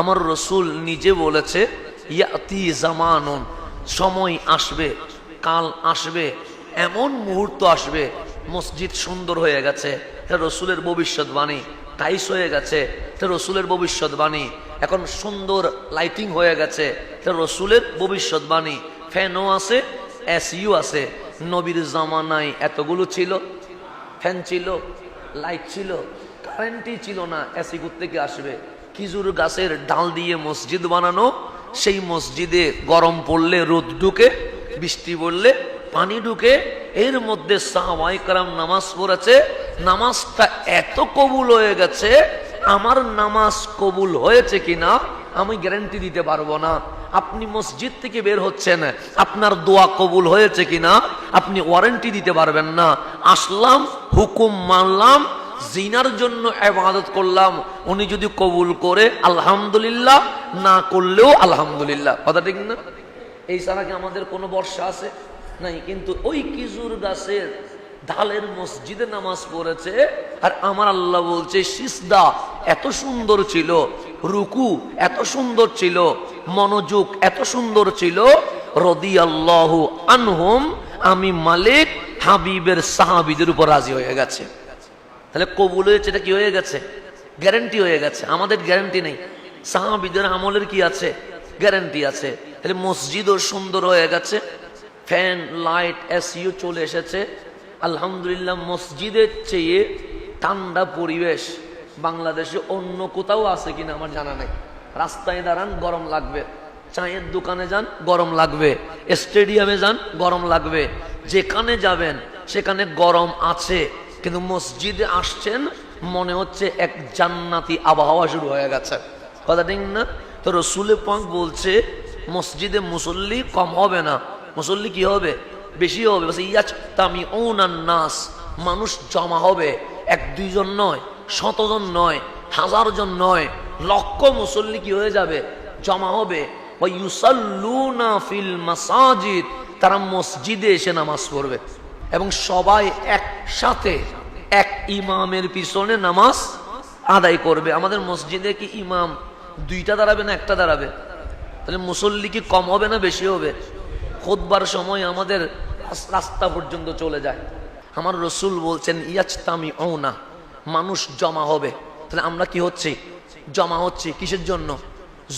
আমার রসুল নিজে বলেছে, ইয়াতি জামানুন, সময় আসবে, কাল আসবে, এমন মুহূর্ত আসবে, মসজিদ সুন্দর হয়ে গেছে রসুলের ভবিষ্যৎবাণী, টাইস হয়ে গেছে রসুলের ভবিষ্যৎবাণী, এখন সুন্দর লাইটিং হয়ে গেছে রসুলের ভবিষ্যৎবাণী, ফ্যানও আছে, এসিও আছে, নবীর জামানায় এতগুলো ছিল, ফ্যান ছিল, লাইট ছিল, কারেন্টই ছিল না, এসি থেকে আসবে? খেজুর গাছের ডাল দিয়ে মসজিদ বানানো, সেই মসজিদে গরম পড়লে রোদ ঢুকে, বৃষ্টি পড়লে পানি ঢুকে, এর মধ্যে সাহাবাইকারাম নামাজ পড়েছে। নামাজটা এত কবুল হয়ে গেছে, আমার নামাজ কবুল হয়েছে কিনা আমি গ্যারান্টি দিতে পারব না। আপনি মসজিদ থেকে বের হচ্ছেন, আপনার দোয়া কবুল হয়েছে কিনা আপনি ওয়ারেন্টি দিতে পারবেন না। আসলাম, হুকুম মানলাম জিনার জন্য এবাদত করলাম, উনি যদি কবুল করে, আলহামদুলিল্লাহ, না করলেও আলহামদুলিল্লাহ। কথা ঠিক না? এই ছাড়া কি আমাদের কোনো বর্ষা আছে? নাই, কিন্তু ওই কিজুর গাছের ঢালের মসজিদে নামাজ পড়েছে, আর আমার আল্লাহ বলছে সিসদা এত সুন্দর ছিল, রুকু এত সুন্দর ছিল, মনোযোগ এত সুন্দর ছিল রদি আল্লাহ আনহুম, আমি মালিক হাবিবের সাহাবিদের উপর রাজি হয়ে গেছে। তাহলে কবুল হয়েছে, এটা কি হয়ে গেছে? গ্যারেন্টি হয়ে গেছে। আমাদের গ্যারেন্টি নেই। সাহাবিদের আমলের কি আছে? গ্যারেন্টি আছে। তাহলে মসজিদও সুন্দর হয়ে গেছে। ফ্যান লাইট এসিও চলে এসেছে। আলহামদুলিল্লাহ, মসজিদের চেয়ে ঠান্ডা পরিবেশ বাংলাদেশে অন্য কোথাও আছে কিনা আমার জানা নাই। রাস্তায় দাঁড়ান, গরম লাগবে। চায়ের দোকানে যান, গরম লাগবে। স্টেডিয়ামে যান, গরম লাগবে। যেখানে যাবেন, সেখানে গরম আছে। কিন্তু মসজিদে আসছেন, মনে হচ্ছে এক জান্নাতি আবহাওয়া শুরু হয়ে গেছে। কথা ঠিক না? তো রসুলে পাক বলছে, মসজিদে মুসল্লি কম হবে না। মুসল্লি কি হবে? বেশি হবে। ইয়াচ তামি নাস, মানুষ জমা হবে। এক দুইজন নয়, শতজন নয় হাজার জন নয়, লক্ষ মুসল্লি কি হয়ে যাবে? জমা হবে। ফিল মাসাজিদ, তারা মসজিদে এসে নামাজ পড়বে। এবং সবাই একসাথে এক ইমামের পিছনে নামাজ আদায় করবে। আমাদের মসজিদে কি ইমাম দুইটা দাঁড়াবে না একটা দাঁড়াবে? তাহলে মুসল্লি কি কম হবে না বেশি হবে? খোদবার সময় আমাদের রাস্তা পর্যন্ত চলে যায়। আমার রসুল বলছেন ইয়াচতামি না মানুষ জমা হবে। তাহলে আমরা কি হচ্ছে? জমা হচ্ছে কিসের জন্য?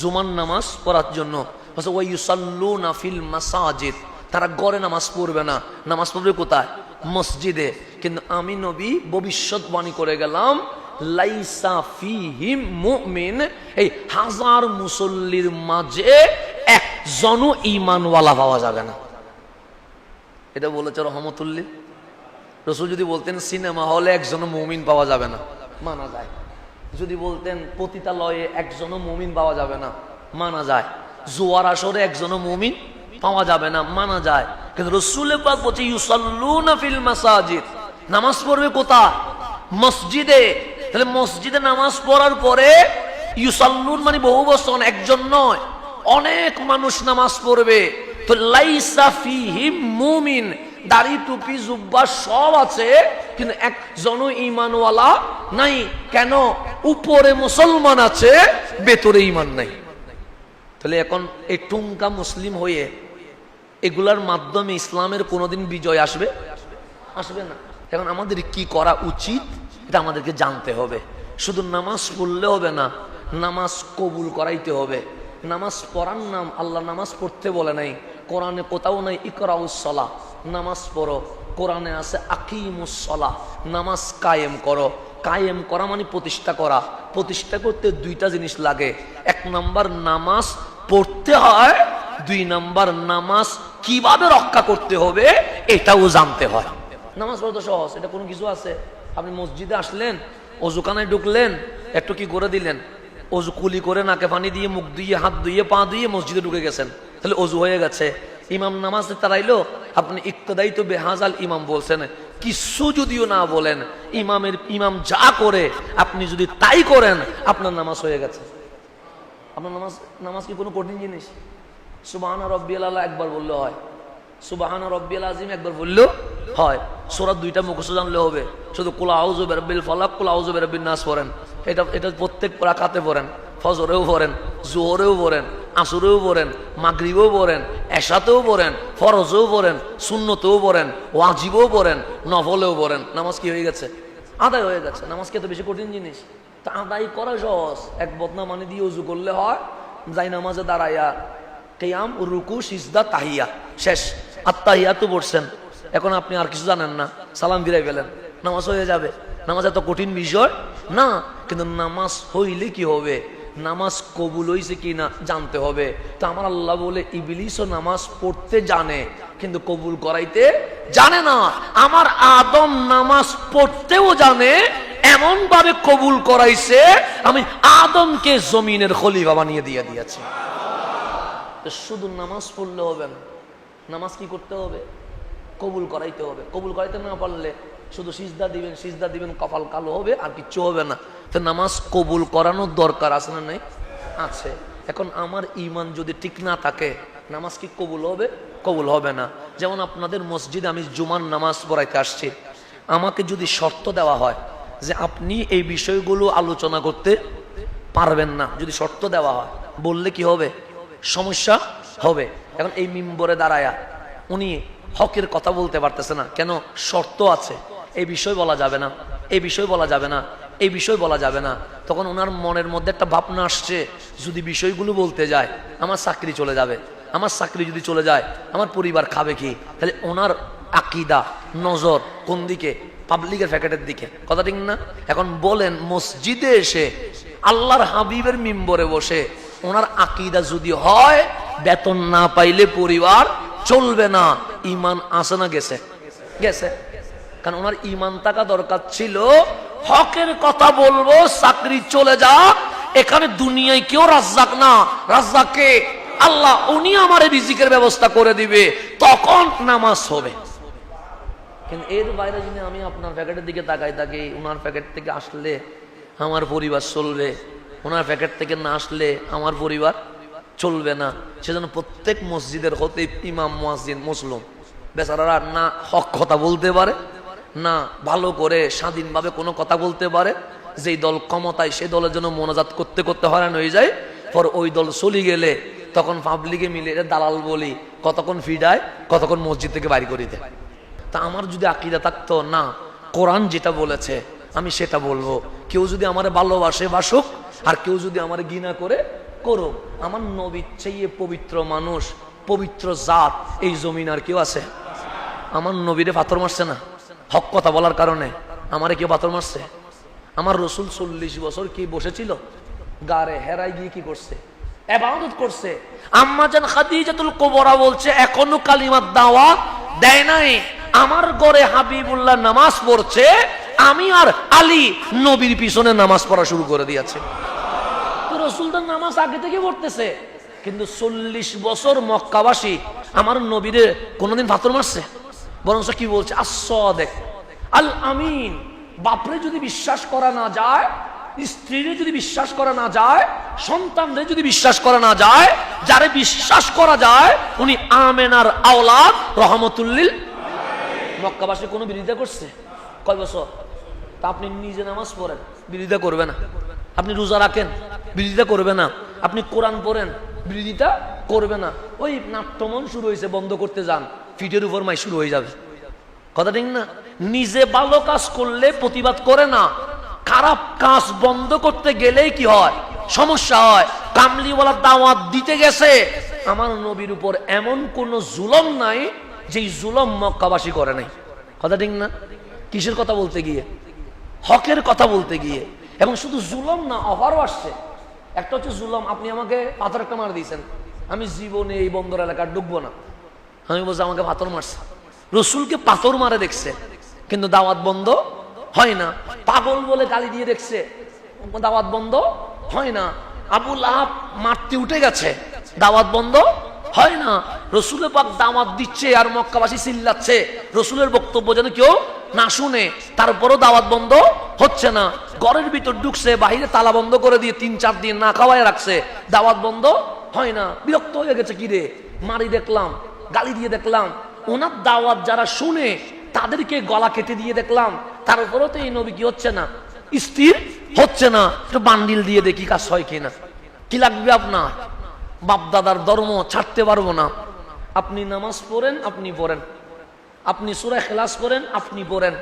জুমান নামাজ পড়ার জন্য। বলছে, ওয়া ইউসাল্লুনা ফিল মাসাজিদ। তারা গড়ে নামাজ পড়বে না। নামাজ পড়বে কোথায়? মসজিদে। কিন্তু আমি নবী ভবিষ্যৎবাণী করে গেলাম, লাইসা ফিহিম মুমিন। এই হাজার মুসল্লির মাঝে একজনও ইমানওয়ালা পাওয়া যাবে না। এটা বলেছে রহমতুল্লি রসুল যদি বলতেন, সিনেমা হলে একজনও মুমিন পাওয়া যাবে না। মানা যায়। যদি বলতেন, পতিতালয়ে একজনও মুমিন পাওয়া যাবে না। মানা যায়। জোয়ার আসরে একজনও মুমিন পাওয়া যাবে না। মানা যায়। কিন্তু রসুল পাক বলছে, ইউসাল্লুনা ফিল মাসাজিদ। নামাজ পড়বে কোথায়? মসজিদে। তাহলে মসজিদে নামাজ পড়ার পরে ইউসাল্লুন মানে বহু বছর একজন নয়, অনেক মানুষ নামাজ পড়বে। তো লাইসা ফিহিম মুমিন, দাড়ি, টুপি, জুব্বা সব আছে, কিন্তু একজন ইমানওয়ালা নাই। কেন? উপরে মুসলমান আছে, ভেতরে ইমান নাই। তাহলে এখন এই টুঙ্কা মুসলিম হয়ে এগুলার মাধ্যমে ইসলামের কোনোদিন বিজয় আসবে? আসবে না। এখন আমাদের কি করা উচিত, এটা আমাদেরকে জানতে হবে। শুধু নামাজ পড়লে হবে না, নামাজ কবুল করাইতে হবে। নামাজ পড়ার নাম আল্লাহ নামাজ পড়তে বলে নাই। কোরআনে কোথাও নাই ইকরাউসলা নামাজ পড়ো। কোরআনে আছে আকিমুসলা নামাজ কায়েম করো। কায়েম করা মানে প্রতিষ্ঠা করা। প্রতিষ্ঠা করতে দুইটা জিনিস লাগে। এক নাম্বার নামাজ পড়তে হয়, দুই নাম্বার নামাজ কীভাবে রক্ষা করতে হবে, এটাও জানতে হয়। নামাজ পড়া তো সহজ, এটা কোনো কিছু আছে? আপনি মসজিদে আসলেন, অজুখানায় ঢুকলেন, একটু কি করে দিলেন? অজু কুলি করে নাকে পানি দিয়ে, মুখ দিয়ে হাত ধুয়ে, পা ধুয়ে মসজিদে ঢুকে গেছেন। তাহলে অজু হয়ে গেছে। ইমাম নামাজ তারাইলো, আপনি ইকতদাই তো বেহাজাল ইমাম বলছেন। কিছু যদিও না বলেন, ইমামের, ইমাম যা করে, আপনি যদি তাই করেন, আপনার নামাজ হয়ে গেছে। আপনার নামাজ নামাজ কি কোনো কঠিন জিনিস? সুবাহানা রব্বিয়াল আল্লাহ একবার বললে হয়। সুবাহানা রব্বিয়াল আজিম একবার বললেও হয়। সোরা দুইটা মুখস্থ জানলে হবে। শুধু কুলা আউজু বেরবিল ফলাক, কুলা আউজু বেরবিল নাস পড়েন। এটা এটা প্রত্যেক রাখাতে পড়েন। ফজরেও পড়েন, জোহরেও পড়েন, আসরেও পড়েন, মাগরিবেও পড়েন, এশাতেও পড়েন, ফরজেও পড়েন শূন্যতেও পড়েন, ওয়াজিবও পড়েন, নফলেও পড়েন। নামাজ কি হয়ে গেছে? আদায় হয়ে গেছে। নামাজ কি এত বেশি কঠিন জিনিস? তা আদায় করা সহজ। এক বদনা মানে দিয়ে উজু করলে হয়, যাই নামাজে দাঁড়াইয়া কেয়াম রুকু সিজদা তাহিয়া। শেষ। আত্মাহিয়া তো পড়ছেন। এখন আপনি আর কিছু জানেন না। সালাম ফিরাই ফেলেন। নামাজ হয়ে যাবে। নামাজ এত কঠিন বিষয়? না, কিন্তু নামাজ হইলে কি হবে? নামাজ কবুল হইছে কি না জানতে হবে। তো আমার আল্লাহ বলে ইবলিশও নামাজ পড়তে জানে, কিন্তু কবুল করাইতে জানে না। আমার আদম নামাজ পড়তেও জানে এমন ভাবে কবুল করাইছে, আমি আদমকে জমিনের খলিফা বানিয়ে দিয়ে দিয়েছি। তো শুধু নামাজ পড়লে হবে না, নামাজ কি করতে হবে? কবুল করাইতে হবে। কবুল করাইতে না পারলে শুধু সিজদা দিবেন সিজদা দিবেন, কপাল কালো হবে, আর কিচ্ছু হবে না। তো নামাজ কবুল করানোর দরকার আছে না নাই? আছে। এখন আমার ইমান যদি ঠিক না থাকে, নামাজ কি কবুল হবে? কবুল হবে না। যেমন আপনাদের মসজিদে আমি জুমার নামাজ পড়াইতে আসছি। আমাকে যদি শর্ত দেওয়া হয় যে আপনি এই বিষয়গুলো আলোচনা করতে পারবেন না, যদি শর্ত দেওয়া হয়, বললে কি হবে? সমস্যা হবে। এখন এই মিম্বরে দাঁড়ায়া উনি হকের কথা বলতে পারতেছে না। কেন? শর্ত আছে। এই বিষয় বলা যাবে না। এই বিষয় বলা যাবে না। এই বিষয় বলা যাবে না। তখন ওনার মনের মধ্যে একটা ভাবনা আসছে, যদি বিষয়গুলো বলতে যায়, আমার চাকরি চলে যাবে। আমার চাকরি যদি চলে যায়, আমার পরিবার খাবে কি? তাহলে ওনার আকিদা, নজর কোন দিকে? পাবলিকের প্যাকেটের দিকে। কথা ঠিক না? এখন বলেন, মসজিদে এসে আল্লাহর হাবিবের মিম্বরে বসে ওনার আকিদা যদি হয়, বেতন না পাইলে পরিবার চলবে না। ইমান আসে না গেছে? গেছে। কারণ ওনার ইমান থাকা দরকার ছিল। হকের কথা বলব, চাকরি চলে যা, এখানে দুনিয়ায় কেউ রাজ্জাক না। রাজ্জাককে আল্লাহ, উনি আমার রিজিকের ব্যবস্থা করে দিবে, তখন নামাজ হবে। কিন্তু এর বাইরে যদি আমি আপনার প্যাকেটের দিকে তাকাই থাকি ওনার প্যাকেট থেকে আসলে আমার পরিবার চলবে। ওনার প্যাকেট থেকে না আসলে আমার পরিবার চলবে না। সেজন্য প্রত্যেক মসজিদের হতে ইমাম মসজিদ মুসলিম, বেচারারা না হক কথা বলতে পারে, না ভালো করে স্বাধীনভাবে কোনো কথা বলতে পারে। যেই দল ক্ষমতায় সেই দলের জন্য মনোজাত করতে করতে হয়রান হয়ে যায়। পর ওই দল চলি গেলে তখন পাবলিকে মিলে দালাল বলি, কতক্ষণ ফিডায়, কতক্ষণ মসজিদ থেকে বাড়ি করে দেয়। তা আমার যদি আকিদা থাকতো, না, কোরআন যেটা বলেছে, আমি সেটা বলব। কেউ যদি আমার ভালোবাসে, বাসুক আর কেউ যদি আমার ঘৃণা করে, করুক। আমার নবীর চেয়ে পবিত্র মানুষ, পবিত্র জাত এই জমিন আর কেউ আছে? আমার নবীরে পাথর মারছে না? হক কথা বলার কারণে আমারে কেউ পাথর মারছে? আমার রসুল চল্লিশ বছর কি বসেছিল? গারে হেরাই গিয়ে কি করছে? এবাদত করছে। আম্মাজান খাদিজাতুল কোবরা বলছে, এখনও কালিমার দাওয়াত দেয় নাই। আমার ঘরে হাবিবুল্লাহ নামাজ পড়ছে, আমি আর আলী নবীর পিছনে নামাজ পড়া শুরু করে দিয়েছে। তো নামাজ আগে থেকে পড়তেছে। কিন্তু চল্লিশ বছর মক্কাবাসী আমার নবীরে কোনোদিন পাথর মারছে? বরং কি বলছে? আস আল আমিন বাপরে যদি বিশ্বাস করা না যায়, স্ত্রীরে যদি বিশ্বাস করা না যায়, সন্তানদের যদি বিশ্বাস করা না যায়, যারে বিশ্বাস করা যায়, উনি আমেনার আওলাদ, রহমতুল্লিল। মক্কাবাসী কোনো বিরোধিতা করছে? কয় বছর? তা আপনি নিজে নামাজ পড়েন, বিরোধিতা করবে না। আপনি রোজা রাখেন। বিরোধিতা করবে না। আপনি কোরআন পড়েন, বিরোধিতা করবে না। ওই নাট্যমন শুরু হয়েছে, বন্ধ করতে যান। ফিটের উপর মাই শুরু হয়ে যাবে। কথা ঠিক না? নিজে ভালো কাজ করলে প্রতিবাদ করে না। খারাপ কাজ বন্ধ করতে গেলেই কি হয়? সমস্যা হয়। কামলিওয়ালা দাওয়াত দিতে গেছে। আমার নবীর উপর এমন কোন জুলম নাই, যেই জুলম মক্কাবাসী করে নাই। কথা ঠিক না? কিসের কথা বলতে গিয়ে? হকের কথা বলতে গিয়ে। এবং শুধু জুলম না, অফারও আসছে। একটা হচ্ছে জুলম, আপনি আমাকে পাথর একটা মার দিয়েছেন। আমি জীবনে এই বন্দর এলাকার ডুববো না। আমি বলছি, আমাকে পাথর মারছে। রসুলকে পাথর মারে দেখছে, কিন্তু দাওয়াত বন্ধ হয় না। পাগল বলে গালি দিয়ে দেখছে, দাওয়াত বন্ধ হয় না। আবুল আহাব মারতে উঠে গেছে, দাওয়াত বন্ধ হয় না। রসুলের পাক দাওয়াত দিচ্ছে আর মক্কাবাসী চিল্লাচ্ছে। রসুলের বক্তব্য যেন কেউ না শুনে তারপরও দাওয়াত বন্ধ হচ্ছে না। ঘরের ভিতর ঢুকছে, বাহিরে তালা বন্ধ করে দিয়ে তিন চার দিন না খাওয়ায় রাখছে। দাওয়াত বন্ধ হয় না। বিরক্ত হয়ে গেছে কিরে মারি দেখলাম, গালি দিয়ে দেখলাম। ওনার দাওয়াত যারা শুনে তাদেরকে গলা কেটে দিয়ে দেখলাম। তারপরেও তো এই নবী কি হচ্ছে না? স্থির হচ্ছে না। একটু বান্ডিল দিয়ে দেখি কাজ হয় কিনা। কি লাগবে আপনার? বাপ দাদার ধর্ম ছাড়তে পারব না। আপনি নামাজ পড়েন, আপনি পড়েন। আপনি সুরা খেলাস করেন আপনি পড়েন।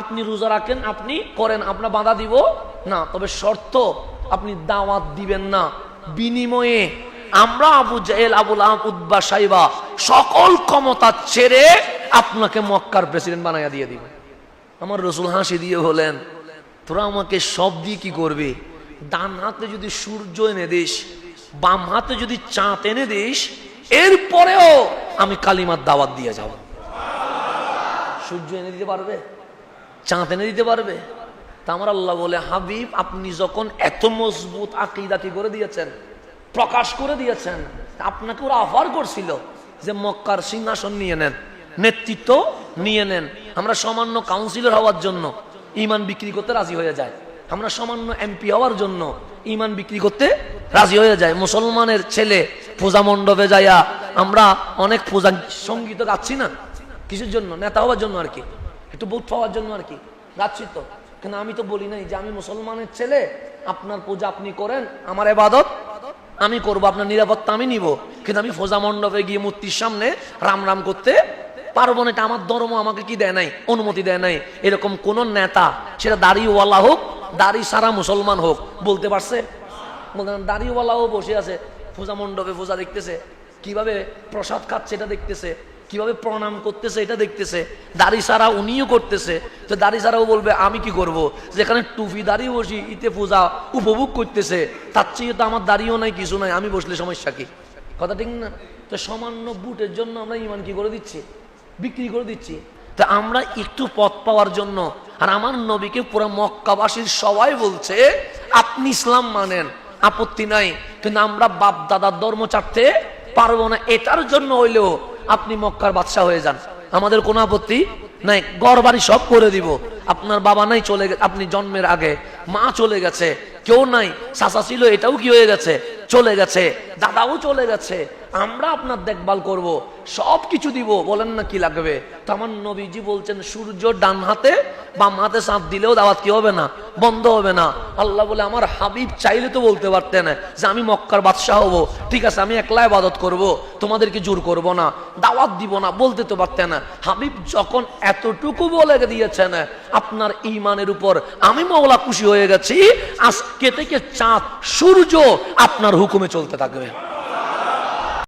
আপনি রোজা রাখেন, আপনি করেন। আপনার বাধা দিব না, তবে শর্ত, আপনি দাওয়াত দিবেন না। বিনিময়ে আমরা আবু জাহেল আবুল আহম উদ্বা সাইবা সকল ক্ষমতা ছেড়ে আপনাকে মক্কার প্রেসিডেন্ট বানাইয়া দিয়ে দিবে। আমার রসুল হাসি দিয়ে হলেন, তোরা আমাকে সব দিয়ে কি করবে? ডান হাতে যদি সূর্য এনে দিস, বাম হাতে যদি চাঁদ এনে দিস, এরপরেও আমি কালিমার দাওয়াত দিয়ে যাব। সূর্য এনে দিতে পারবে? চাঁদ এনে দিতে পারবে? তা আমার আল্লাহ বলে, হাবিব, আপনি যখন এত মজবুত আকিদা কি করে দিয়েছেন? প্রকাশ করে দিয়েছেন। আপনাকে ওরা অফার করছিল যে মক্কার সিংহাসন নিয়ে নেন, নেতৃত্ব নিয়ে নেন। আমরা সামান্য কাউন্সিলর হওয়ার জন্য ইমান বিক্রি করতে রাজি হয়ে যায় আমরা সামান্য এমপি হওয়ার জন্য ইমান বিক্রি করতে রাজি হয়ে যায় মুসলমানের ছেলে পূজা মণ্ডপে যাইয়া আমরা অনেক পূজা সংগীত গাচ্ছি না? কিসের জন্য? নেতা হওয়ার জন্য আর কি। একটু বুথ পাওয়ার জন্য আর কি। গাচ্ছি তো। কিন্তু আমি তো বলি নাই যে আমি মুসলমানের ছেলে, আপনার পূজা আপনি করেন, আমার এবাদত আমি করব, আপনার নিরাপত্তা আমি নিব। কিন্তু আমি ফোজা মণ্ডপে গিয়ে মূর্তির সামনে রাম রাম করতে পারব না। এটা আমার ধর্ম, আমাকে কি দেয় নাই? অনুমতি দেয় নাই। এরকম কোন নেতা, সেটা দাড়িওয়ালা হোক, দাড়ি সারা মুসলমান হোক, বলতে পারছে? দাড়িওয়ালাও বসে আছে, ফোজা মণ্ডপে ফোজা দেখতেছে। কীভাবে প্রসাদ খাচ্ছে এটা দেখতেছে? কীভাবে প্রণাম করতেছে এটা দেখতেছে। দাড়ি সারা উনিও করতেছে। তো দাড়ি সারাও বলবে, আমি কি করব? যেখানে টুপি, দাড়ি বসি, ইতে পূজা উপভোগ করতেছে, তার চেয়ে তো আমার দাড়িও নাই, কিছু নাই, আমি বসলে সমস্যা কি? কথা ঠিক না? তো সামান্য বুটের জন্য আমরা ইমান কি করে দিচ্ছি? বিক্রি করে দিচ্ছি। তা আমরা একটু পথ পাওয়ার জন্য, আর আমার নবীকে পুরো মক্কাবাসীর সবাই বলছে, আপনি ইসলাম মানেন, আপত্তি নাই। কিন্তু আমরা বাপ দাদার ধর্ম চাটতে পারব না। এটার জন্য হইলেও আপনি মক্কার বাদশাহ হয়ে যান। আমাদের কোনো আপত্তি নাই। ঘর বাড়ি সব করে দিব। আপনার বাবা নাই চলে গে- আপনি জন্মের আগে। মা চলে গেছে। কেউ নাই। চাচা ছিল, এটাও কি হয়ে গেছে? চলে গেছে। দাদাও চলে গেছে। আমরা আপনার দেখভাল করব। সব কিছু দিব। বলেন না কি লাগবে? তো আমার নবীজি বলছেন, সূর্য ডান হাতে, বাম হাতে চাঁদ দিলেও দাওয়াত কি হবে না? বন্ধ হবে না। আল্লাহ বলে, আমার হাবিব চাইলে তো বলতে পারতেন যে আমি মক্কার বাদশাহ হব। ঠিক আছে, আমি একলা ইবাদত করব, তোমাদেরকে জোর করব না, দাওয়াত দিব না, বলতে তো পারতেন হাবিব যখন এতটুকু বলে দিয়েছেন, আপনার ইমানের উপর আমি মৌলা খুশি হয়ে গেছি, আজকে থেকে চাঁদ সূর্য আপনার হুকুমে চলতে থাকবে।